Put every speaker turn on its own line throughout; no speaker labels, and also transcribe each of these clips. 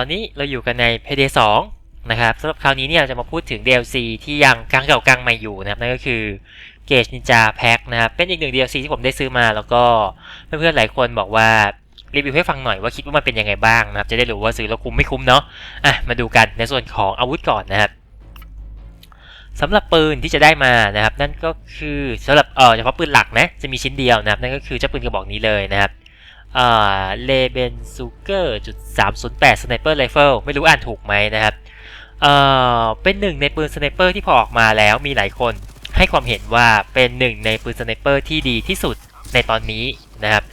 ตอนนี้เราอยู่กันใน Payday 2 นะครับสำหรับคราวนี้เนี่ยเราจะมาพูดถึง DLC ที่ยังกลางเก่ากลางใหม่อยู่นะครับนั่นก็คือ Gage Ninja Pack นะครับเป็นอีกหนึ่ง DLC ที่ผมได้ซื้อมา แล้วก็เพื่อนๆหลายคนบอกว่ารีวิวให้ฟังหน่อยว่าคิดว่ามันเป็นยังไงบ้างนะครับจะได้รู้ว่าซื้อแล้วคุ้มไม่คุ้มเนาะอะมาดูกันในส่วนของอาวุธก่อนนะครับสำหรับปืนที่จะได้มานะครับ นั่นก็คือสำหรับเออเฉพาะปืนหลักนะจะมีชิ้นเดียวนะครับ นั่นก็คือเจ้าปืนกระบอกนี้เลยนะครับ เลเบนซูเกอร์จุดสามศูนย์แปดสไนเปอร์ไรเฟิลไม่รู้อ่านถูกไหมนะครับเอ่อเป็นหนึ่งในปืนสไนเปอร์ที่พอออกมาแล้วมีหลายคนให้ความเห็นว่าเป็นหนึ่งในปืนสไนเปอร์ที่ดีที่สุดในตอนนี้นะครับ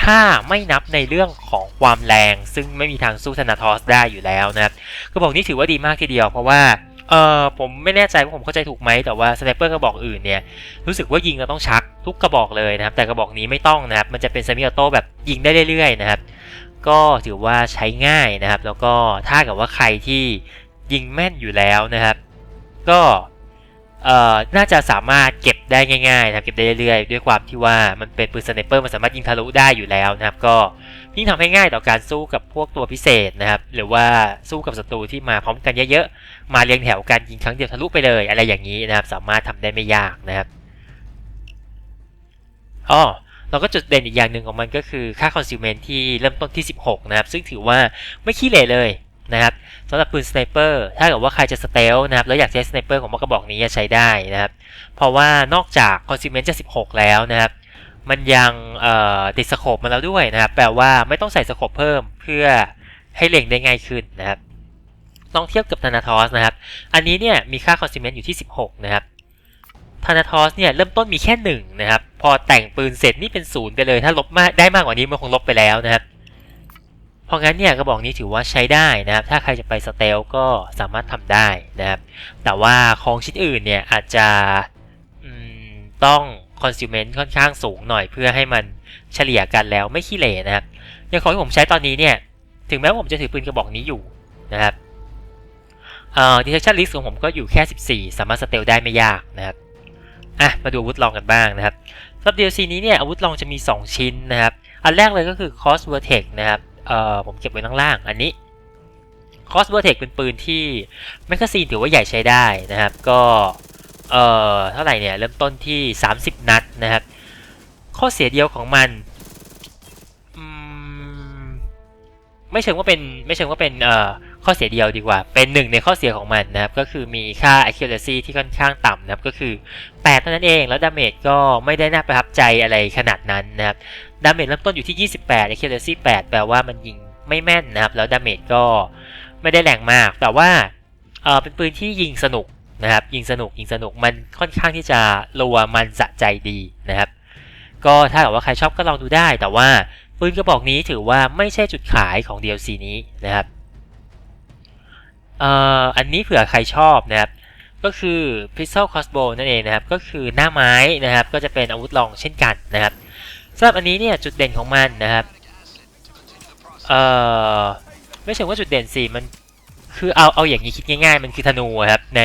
ถ้าไม่นับในเรื่องของความแรง ซึ่งไม่มีทางสู้ธนาทอสได้อยู่แล้วนะครับกระบอกนี้ถือว่าดีมากทีเดียวเพราะว่า เออผมไม่แน่ใจว่าผมเข้าใจถูกไหมแต่ว่าสไนเปอร์กระบอกอื่นเนี่ยรู้สึกว่ายิงเราต้องชักทุกกระบอกเลยนะครับ แต่กระบอกนี้ไม่ต้องนะครับ มันจะเป็นเซมิออโต้แบบยิงได้เรื่อยๆนะครับ ก็ถือว่าใช้ง่ายนะครับ แล้วก็ถ้ากับว่าใครที่ยิงแม่นอยู่แล้วนะครับ ก็ น่าจะสามารถเก็บได้ง่ายๆนะครับเก็บได้เรื่อยๆ ด้วยความที่ว่ามันเป็นปืนสไนเปอร์มันสามารถยิงทะลุได้อยู่แล้วนะครับ ก็ยิ่งทำให้ง่ายต่อการสู้กับพวกตัวพิเศษนะครับ หรือว่าสู้กับศัตรูที่มาพร้อมกันเยอะๆ มาเรียงแถวกันยิงครั้งเดียวทะลุไปเลย อะไรอย่างนี้นะครับ สามารถทำได้ไม่ยากนะครับอ๋อแล้วก็จุดเด่นอีกอย่างหนึ่งของมันก็คือค่า consument ที่เริ่มต้นที่ 16 นะครับ ซึ่งถือว่าไม่ขี้เหร่เลย นะครับสำหรับปืนสไนเปอร์ถ้าเกิดว่าใครจะสเตลนะครับแล้วอยากใช้สไนเปอร์ของกระบอกนี้จะใช้ได้นะครับ เพราะว่านอกจาก consument จะ 16 แล้วนะครับ มันยังติดสโคปมาแล้วด้วยนะครับ แปลว่าไม่ต้องใส่สโคปเพิ่มเพื่อให้เล็งได้ง่ายขึ้นนะครับลองเทียบกับธนาทอสนะครับ อันนี้เนี่ยมีค่า consument อยู่ที่ 16 นะครับธนาทอสเนี่ยเริ่มต้นมีแค่หนึ่งนะครับ พอแต่งปืนเสร็จนี่เป็นศูนย์ไปเลย ถ้าลบมากได้มากกว่านี้มันคงลบไปแล้วนะครับ ราะงั้นเนี่ยกระบอกนี้ถือว่าใช้ได้นะครับ ถ้าใครจะไปสเตลก็สามารถทำได้นะครับ แต่ว่าของชิ้นอื่นเนี่ยอาจจะต้องคอน sument ค่อนข้างสูงหน่อยเพื่อให้มันเฉลี่ยกันแล้วไม่ขี้เหร่นะครับอย่างของที่ผมใช้ตอนนี้เนี่ยถึงแม้ว่าผมจะถือปืนกระบอกนี้อยู่นะครับเอ่อ detection risk ของผมก็อยู่แค่ 14 สามารถสเตลได้ไม่ยากนะครับอะมาดูอาวุธลองกันบ้างนะครับสำหรับ DLC นี้เนี่ยอาวุธลองจะมี 2 ชิ้นนะครับ อันแรกเลยก็คือ Cross Vertex นะครับ เอ่อผมเก็บไว้ข้างล่างอันนี้ Cross Vertex เป็นปืนที่แมกกาซีนถือว่าใหญ่ใช้ได้นะครับ ก็เอ่อเท่าไหร่เนี่ย เริ่มต้นที่ 30 นัดนะครับ ข้อเสียเดียวของมันไม่เชิงว่าเป็นไม่เชิงว่าเป็นเอ่อข้อเสียเดียวดีกว่า เป็นหนึ่งในข้อเสียของมันนะครับ ก็คือมีค่า accuracy ที่ค่อนข้างต่ำนะครับ ก็คือ 8 เท่านั้นเอง แล้วดาเมจก็ไม่ได้น่าประทับใจอะไรขนาดนั้นนะครับ ดาเมจเริ่มต้นอยู่ที่ 28 accuracy 8แปลว่ามันยิงไม่แม่นนะครับ แล้วดาเมจก็ไม่ได้แรงมาก แต่ว่าเออเป็นปืนที่ยิงสนุกนะครับ ยิงสนุกยิงสนุกมันค่อนข้างที่จะรัวมันสะใจดีนะครับ ก็ถ้าเกิดว่าใครชอบก็ลองดูได้ แต่ว่าปืนกระบอกนี้ถือว่าไม่ใช่จุดขายของ DLC นี้นะครับเอ่ออันนี้เผื่อใครชอบนะครับ ก็คือ Pistol Crossbow นั่นเองนะครับ ก็คือหน้าไม้นะครับ ก็จะเป็นอาวุธรองเช่นกันนะครับ สำหรับอันนี้เนี่ยจุดเด่นของมันนะครับ เอ่อไม่ใช่ว่าจุดเด่นสิมันคือเอาเอาอย่างนี้คิดง่ายๆ มันคือธนูครับใน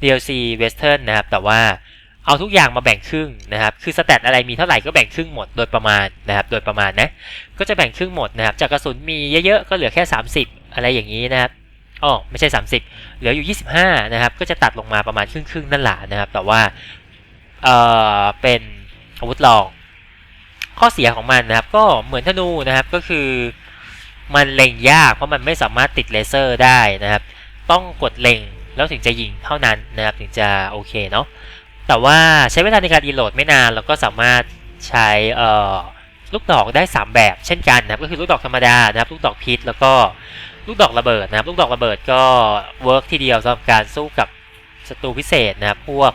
DLC Western นะครับ แต่ว่าเอาทุกอย่างมาแบ่งครึ่งนะครับ คือสแตทอะไรมีเท่าไหร่ก็แบ่งครึ่งหมดโดยประมาณนะครับ โดยประมาณนะ ก็จะแบ่งครึ่งหมดนะครับ จากกระสุนมีเยอะๆ ก็เหลือแค่ 30 อะไรอย่างนี้นะครับอ๋อไม่ใช่ 30 เหลืออยู่ 25 นะครับ ก็จะตัดลงมาประมาณครึ่งครึ่งนั่นแหละนะครับ แต่ว่า เอ่อ เป็นอาวุธลอง ข้อเสียของมันนะครับ ก็เหมือนธนูนะครับก็คือมันเล็งยากเพราะมันไม่สามารถติดเลเซอร์ได้นะครับ ต้องกดเล็งแล้วถึงจะยิงเท่านั้นนะครับถึงจะโอเคเนาะแต่ว่าใช้เวลาในการดีโหลดไม่นานแล้วก็สามารถใช้ลูกดอกได้ 3 แบบเช่นกันนะครับก็คือลูกดอกธรรมดานะครับลูกดอกพิษแล้วก็ลูกดอกระเบิดนะครับลูกดอกระเบิดก็เวิร์กทีเดียวสำหรับการสู้กับศัตรูพิเศษนะครับพวก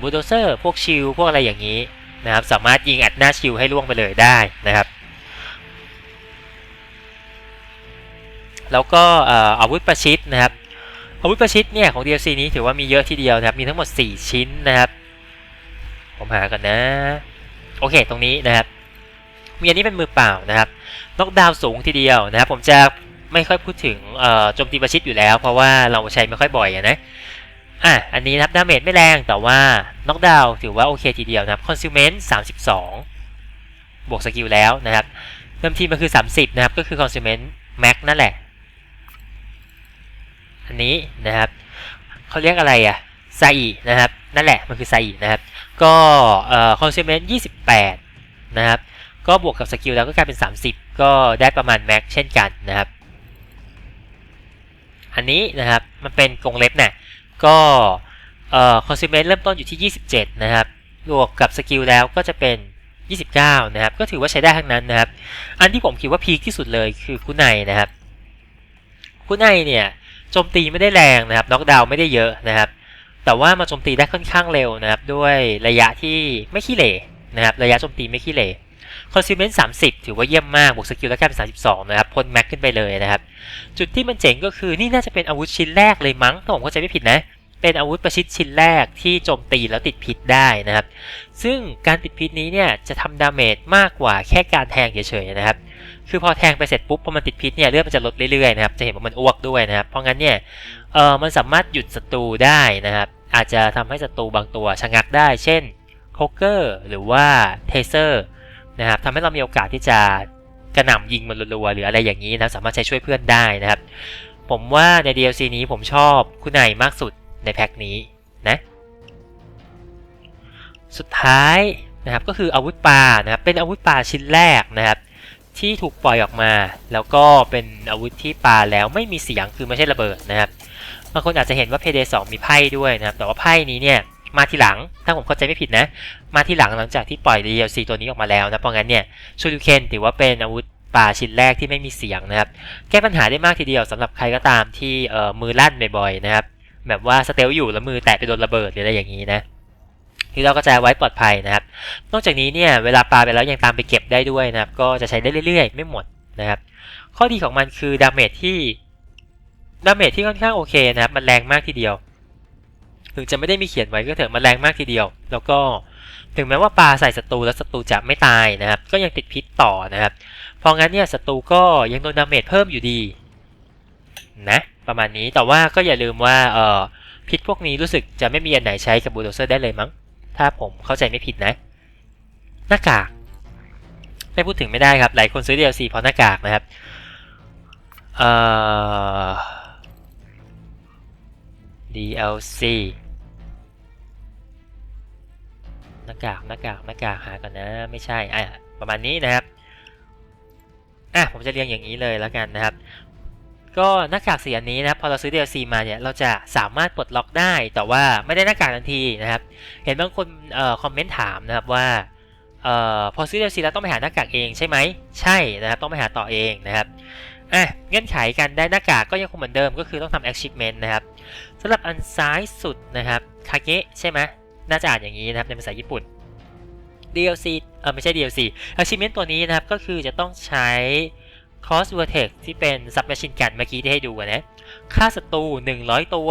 บูลโดเซอร์พวกชิลพวกอะไรอย่างนี้ นะครับสามารถยิงอัดหน้าชิลให้ล่วงไปเลยได้นะครับ แล้วก็อาวุธประชิดนะครับอาวุธประชิดเนี่ยของ DLC นี้ถือว่ามีเยอะทีเดียวนะครับมีทั้งหมด 4 ชิ้นนะครับผมหากันนะ โอเคตรงนี้นะครับมีอันนี้เป็นมือเปล่านะครับนอกดาวสูงทีเดียวนะครับ ผมจะไม่ค่อยพูดถึงโจมตีประชิดอยู่แล้ว เพราะว่าเราใช้ไม่ค่อยบ่อยนะ อะ อันนี้นะครับดาเมจไม่แรงแต่ว่าน็อกดาวถือว่าโอเคทีเดียวนะครับคอนซูเมนต์32บวกสกิลแล้วนะครับเริ่มทีมันคือ 30 นะครับ ก็คือคอนซูเมนต์แม็กนั่นแหละ อันนี้นะครับเขาเรียกอะไรอะไซอินะครับ นั่นแหละ มันคือไซอินะครับ ก็เอ่อคอนซูเมนต์28 นะครับ ก็บวกกับสกิลแล้วก็กลายเป็น 30 ก็ได้ประมาณแม็กเช่นกันนะครับ อันนี้นะครับ มันเป็นกรงเล็บเนี่ย ก็คอนซูเมนต์เริ่มต้นอยู่ที่ 27 นะครับบวกกับสกิลแล้วก็จะเป็น 29 นะครับ ก็ถือว่าใช้ได้ทั้งนั้นนะครับ อันที่ผมคิดว่าพีคที่สุดเลยคือคุณไนนะครับ คุณไนเนี่ยโจมตีไม่ได้แรงนะครับ น็อกดาวน์ไม่ได้เยอะนะครับ แต่ว่ามาโจมตีได้ค่อนข้างเร็วนะครับ ด้วยระยะที่ไม่ขี้เหร่นะครับ ระยะโจมตีไม่ขี้เหร่ คอนซูเมนต์30 ถือว่าเยี่ยมมากบวกสกิลแล้วกลายเป็น32 นะครับพ่นแม็กขึ้นไปเลยนะครับ จุดที่มันเจ๋งก็คือนี่น่าจะเป็นอาวุธชิ้นแรกเลยมั้งถ้าผมเข้าใจไม่ผิดนะ เป็นอาวุธประชิดชิ้นแรกที่โจมตีแล้วติดพิษได้นะครับ ซึ่งการติดพิษนี้เนี่ยจะทำดาเมจมากกว่าแค่การแทงเฉยๆนะครับคือพอแทงไปเสร็จปุ๊บพอมันติดพิษเนี่ยเลือดมันจะลดเรื่อยๆนะครับจะเห็นว่ามันอ้วกด้วยนะครับ เพราะงั้นเนี่ยเออมันสามารถหยุดศัตรูได้นะครับ อาจจะทำให้ศัตรูบางตัวชะงักได้ เช่นโคเกอร์หรือว่าเทเซอร์ นะครับทำให้เรามีโอกาสที่จะกระหน่ำยิงมันรัวๆหรืออะไรอย่างนี้นะสามารถใช้ช่วยเพื่อนได้นะครับ ผมว่าใน DLC นี้ผมชอบคุณนายมากสุดในแพ็คนี้นะ สุดท้ายนะครับก็คืออาวุธปลานะครับเป็นอาวุธปลาชิ้นแรกนะครับที่ถูกปล่อยออกมา แล้วก็เป็นอาวุธที่ปาแล้วไม่มีเสียงคือไม่ใช่ระเบิดนะครับบางคนอาจจะเห็นว่า Payday 2มีไพ่ด้วยนะครับ แต่ว่าไพ่นี้เนี่ย มาทีหลัง ถ้าผมเข้าใจไม่ผิดนะ มาทีหลังหลังจากที่ปล่อย DLC ตัวนี้ออกมาแล้วนะเพราะงั้นเนี่ยชูริเคนถือว่าเป็นอาวุธปลาชิ้นแรกที่ไม่มีเสียงนะครับ แก้ปัญหาได้มากทีเดียวสำหรับใครก็ตามที่เอ่อมือลั่นบ่อยๆนะครับ แบบว่าสเตลอยู่แล้วมือแตะไปโดนระเบิดหรืออะไรอย่างนี้นะที่เราก็จะไว้ปลอดภัยนะครับ นอกจากนี้เนี่ยเวลาปลาไปแล้วยังตามไปเก็บได้ด้วยนะครับ ก็จะใช้ได้เรื่อยๆ ไม่หมดนะครับ ข้อดีของมันคือดาเมจที่ดาเมจที่ค่อนข้างโอเคนะครับ มันแรงมากทีเดียว ถึงจะไม่ได้มีเขียนไว้ก็เถอะมันแรงมากทีเดียว แล้วก็ถึงแม้ว่าปลาใส่ศัตรูแล้วศัตรูจะไม่ตายนะครับ ก็ยังติดพิษต่อนะครับ เพราะงั้นเนี่ยศัตรูก็ยังโดนดาเมจเพิ่มอยู่ดีนะประมาณนี้แต่ว่าก็อย่าลืมว่าเออพิษพวกนี้รู้สึกจะไม่มีอันไหนใช้กับบูลโดเซอร์ได้เลยมั้ง ถ้าผมเข้าใจไม่ผิดนะ หน้ากาก ไม่พูดถึงไม่ได้ครับ หลายคนซื้อ DLC เพราะหน้ากากนะครับ เอ่อ DLC หน้ากากหน้ากากหน้ากากหากันนะ ไม่ใช่อะประมาณนี้นะครับอะผมจะเรียงอย่างนี้เลยแล้วกันนะครับ ก็หน้ากากสีอันนี้นะครับพอเราซื้อ DLC มาเนี่ยเราจะสามารถปลดล็อกได้แต่ว่าไม่ได้หน้ากากทันทีนะครับ เห็นบางคนเอ่อคอมเมนต์ถามนะครับว่าเอ่อพอซื้อ DLC แล้วต้องไปหาหน้ากากเองใช่ไหมใช่นะครับต้องไปหาต่อเองนะครับอะเงื่อนไขการได้หน้ากากก็ยังคงเหมือนเดิมก็คือต้องทำ achievement นะครับ สำหรับอันซ้ายสุดนะครับคาเกะใช่ไหมน่าจะอ่านอย่างนี้นะครับในภาษาญี่ปุ่น DLC เออไม่ใช่ DLC achievement ตัวนี้นะครับก็คือจะต้องใช้ cross vertex ที่เป็น submachine gun เมื่อกี้ที่ให้ดูนะฆ่าศัตรู 100 ตัว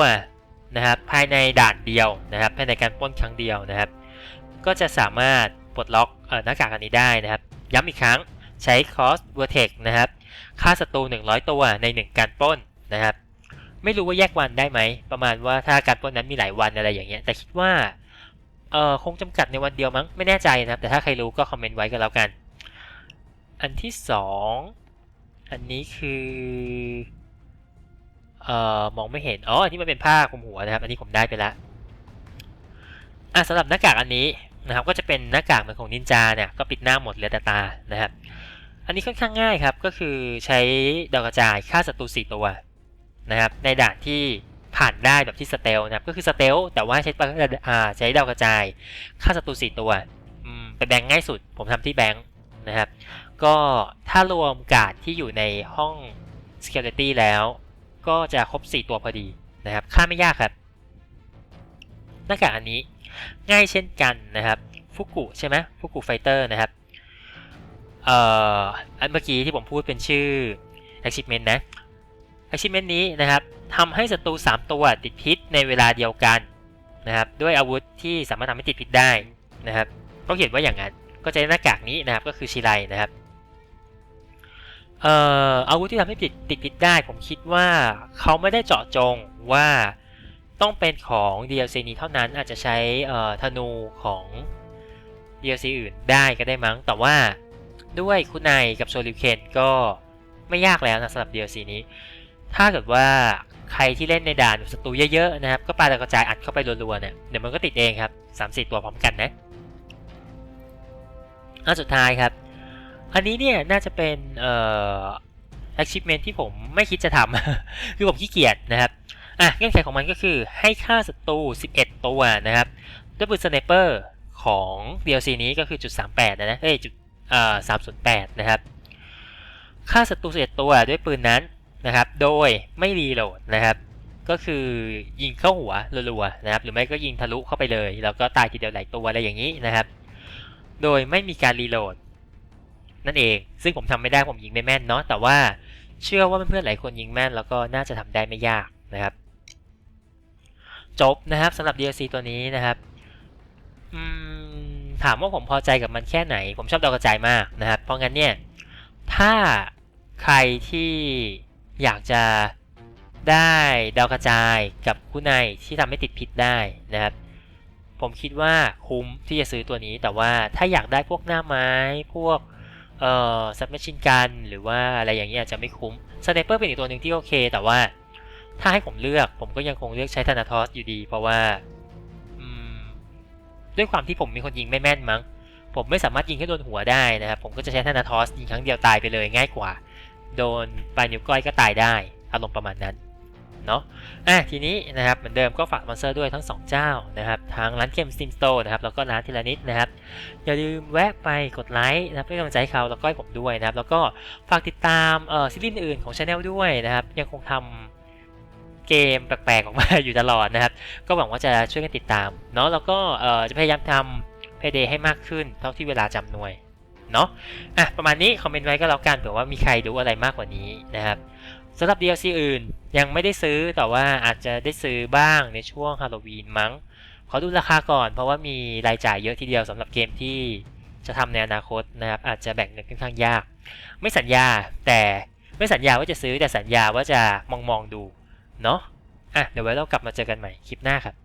นะครับภายในด่านเดียวนะครับภายในการป้นครั้งเดียวนะครับ ก็จะสามารถปลดล็อกเอ่อหน้ากากอันนี้ได้นะครับ ย้ำอีกครั้งใช้ cross vertex นะครับฆ่าศัตรู 100 ตัวใน 1 การป้นนะครับ ไม่รู้ว่าแยกวันได้ไหม ประมาณว่าถ้าการปล้นนั้นมีหลายวันอะไรอย่างเงี้ย แต่คิดว่าเออคงจำกัดในวันเดียวมั้งไม่แน่ใจนะครับ แต่ถ้าใครรู้ก็คอมเมนต์ไว้กันแล้วกัน อันที่สองอันนี้คือเอ่อมองไม่เห็นอ๋ออันนี้มันเป็นผ้าคลุมหัวนะครับ อันนี้ผมได้ไปแล้วอะสำหรับหน้ากากอันนี้นะครับ ก็จะเป็นหน้ากากเหมือนของนินจาเนี่ยก็ปิดหน้าหมดเหลือแต่ตานะครับ อันนี้ค่อนข้างง่ายครับก็คือใช้ดาวกระจายฆ่าศัตรูสี่ตัว นะครับในด่านที่ผ่านได้แบบที่สเตลนะครับก็คือสเตลแต่ว่าใช้อ่าใช้ดาวกระจายฆ่าศัตรูสี่ตัวอืมเป็นแบงค์ง่ายสุด ผมทำที่แบงค์นะครับก็ถ้ารวมการ์ดที่อยู่ในห้อง Security แล้ว ก็จะครบ 4 ตัวพอดีนะครับค่าไม่ยากครับ หน้ากากอันนี้ง่ายเช่นกันนะครับฟุกุใช่ไหมฟุกุไฟเตอร์นะครับเอ่ออันเมื่อกี้ที่ผมพูดเป็นชื่อ achievement นะ achievement นี้นะครับทำให้ศัตรู 3 ตัวติดพิษในเวลาเดียวกันนะครับด้วยอาวุธที่สามารถทำให้ติดพิษได้นะครับเขาเขียนว่าอย่างนั้นก็จะได้หน้ากากนี้นะครับก็คือชิไลนะครับเอ่ออาวุธที่ทำให้ติดติดพิษได้ ผมคิดว่าเขาไม่ได้เจาะจงว่าต้องเป็นของ DLC นี้เท่านั้นอาจจะใช้เอ่อธนูของ DLC อื่นได้ก็ได้มั้ง แต่ว่าด้วยคุณนายกับโซลิวเคนก็ไม่ยากแล้วนะสำหรับ DLC นี้ ถ้าเกิดว่าใครที่เล่นในด่านศัตรูเยอะๆนะครับ ก็ปาดากระจายอัดเข้าไปรัวๆเนี่ยเดี๋ยวมันก็ติดเองครับสามสี่ตัวพร้อมกันนะอันสุดท้ายครับ อันนี้เนี่ยน่าจะเป็นเอ่อ achievement ที่ผมไม่คิดจะทำ คือผมขี้เกียจนะครับอะเงื่อนไขของมันก็คือให้ฆ่าศัตรู 11 ตัวนะครับด้วยปืนสไนเปอร์ของ DLC นี้ก็คือจุด38นะนะเอ้ยจุดเอ่อ308 นะครับฆ่าศัตรู11 ตัวด้วยปืนนั้น นะครับ โดยไม่รีโหลดนะครับ ก็คือยิงเข้าหัวรัวๆนะครับ หรือไม่ก็ยิงทะลุเข้าไปเลย แล้วก็ตายทีเดียวหลายตัวอะไรอย่างนี้นะครับ โดยไม่มีการรีโหลดนั่นเอง ซึ่งผมทำไม่ได้ผมยิงไม่แม่นเนาะ แต่ว่าเชื่อว่าเพื่อนๆหลายคนยิงแม่น แล้วก็น่าจะทำได้ไม่ยากนะครับ จบนะครับสำหรับ DLC ตัวนี้นะครับถามว่าผมพอใจกับมันแค่ไหน ผมชอบดาวกระจายมากนะครับ เพราะงั้นเนี่ย ถ้าใครที่ อยากจะได้ดาวกระจายกับคู่ในที่ทำให้ติดพิษได้นะครับ ผมคิดว่าคุ้มที่จะซื้อตัวนี้แต่ว่าถ้าอยากได้พวกหน้าไม้พวกเอ่อซับแมชชินกันหรือว่าอะไรอย่างเงี้ยอาจจะไม่คุ้มสไนเปอร์เป็นอีกตัวหนึ่งที่โอเค แต่ว่าถ้าให้ผมเลือกผมก็ยังคงเลือกใช้ธนาทอสอยู่ดี เพราะว่าด้วยความที่ผมมีคนยิงไม่แม่นมั้ง ผมไม่สามารถยิงให้โดนหัวได้นะครับ ผมก็จะใช้ธนาทอสยิงครั้งเดียวตายไปเลยง่ายกว่า โดนปลายนิ้วก้อยก็ตายได้อารมณ์ประมาณนั้นเนาะอะทีนี้นะครับเหมือนเดิมก็ฝากสปอนเซอร์ด้วยทั้งสองเจ้านะครับทางร้านเกม Steam Store นะครับแล้วก็ร้านทีละนิดนะครับอย่าลืมแวะไปกดไลค์นะครับเป็นกำลังใจเขาแล้วก็ให้ผมด้วยนะครับแล้วก็ฝากติดตามเอ่อซีรีส์อื่นของช anel ด้วยนะครับยังคงทำเกมแปลกๆออกมาอยู่ตลอดนะครับ ก็หวังว่าจะช่วยกันติดตามเนาะแล้วก็เอ่อจะพยายามทำ Payday ให้มากขึ้นเท่าที่เวลาจำหน่วย เนาะอะประมาณนี้คอมเมนต์ไว้ก็แล้วกันเผื่อว่ามีใครรู้อะไรมากกว่านี้นะครับสำหรับ DLC อื่นยังไม่ได้ซื้อแต่ว่าอาจจะได้ซื้อบ้างในช่วงฮาโลวีนมั้ง ขอดูราคาก่อนเพราะว่ามีรายจ่ายเยอะทีเดียวสำหรับเกมที่จะทำในอนาคตนะครับอาจจะแบ่งเงินค่อนข้างยาก ไม่สัญญาแต่ไม่สัญญาว่าจะซื้อแต่สัญญาว่าจะมองมองๆดูเนาะอะเดี๋ยวไว้เรากลับมาเจอกันใหม่คลิปหน้าครับ